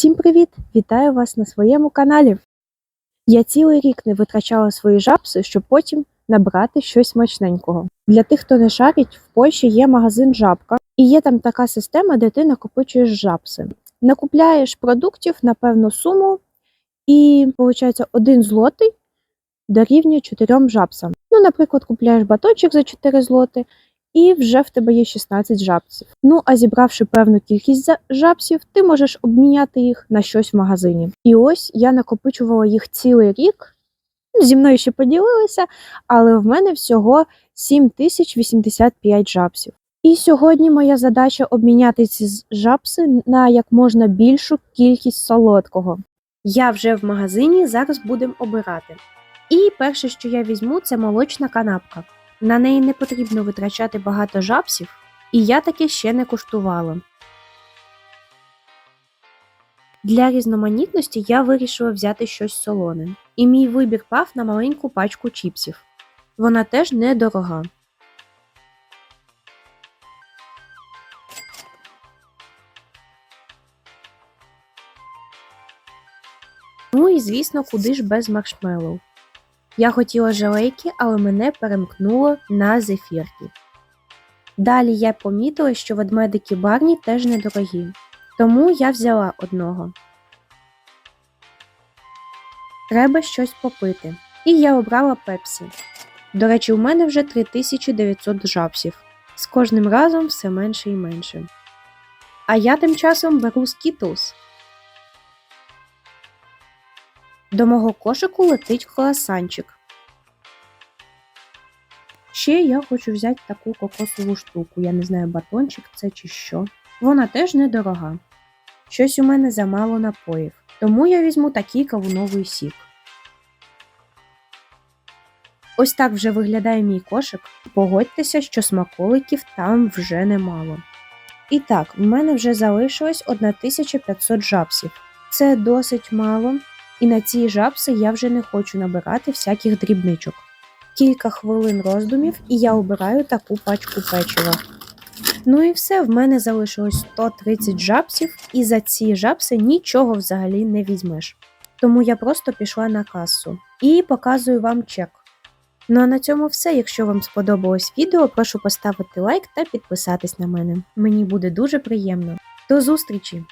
Всім привіт! Вітаю вас на своєму каналі. Я цілий рік не витрачала свої жабси, щоб потім набрати щось смачненького. Для тих, хто не шарить, в Польщі є магазин Жабка, і є там така система, де ти накопичуєш жабси. Накупляєш продуктів на певну суму, і виходить один злотий дорівнює 4 жабсам. Ну, наприклад, купляєш батончик за 4 злоти, і вже в тебе є 16 жабсів. Ну а зібравши певну кількість жабсів, ти можеш обміняти їх на щось в магазині. І ось я накопичувала їх цілий рік. Ну, Зі мною ще поділилися, але в мене всього 7085 жабсів. І сьогодні моя задача обміняти ці жабси на як можна більшу кількість солодкого. Я вже в магазині, зараз будемо обирати. І перше, що я візьму, це молочна канапка. На неї не потрібно витрачати багато жабсів, і я таке ще не куштувала. Для різноманітності я вирішила взяти щось солоне, і мій вибір пав на маленьку пачку чіпсів. Вона теж недорога. Ну і звісно, куди ж без маршмеллоу. Я хотіла желейки, але мене перемкнуло на зефірки. Далі я помітила, що ведмедики барні теж недорогі, тому я взяла одного. Треба щось попити. І я обрала пепсі. До речі, у мене вже 3900 жабсів. З кожним разом все менше і менше. А я тим часом беру Skittles. До мого кошику летить круасанчик. Ще я хочу взяти таку кокосову штуку. Я не знаю, батончик це чи що. Вона теж недорога. Щось у мене замало напоїв, тому я візьму такий кавуновий сік. Ось так вже виглядає мій кошик. Погодьтеся, що смаколиків там вже немало. І так, в мене вже залишилось 1500 жабсів. Це досить мало, і на ці жабси я вже не хочу набирати всяких дрібничок. Кілька хвилин роздумів, і я обираю таку пачку печива. Ну і все, в мене залишилось 130 жабсів, і за ці жабси нічого взагалі не візьмеш. Тому я просто пішла на касу і показую вам чек. Ну а на цьому все. Якщо вам сподобалось відео, прошу поставити лайк та підписатись на мене. Мені буде дуже приємно. До зустрічі!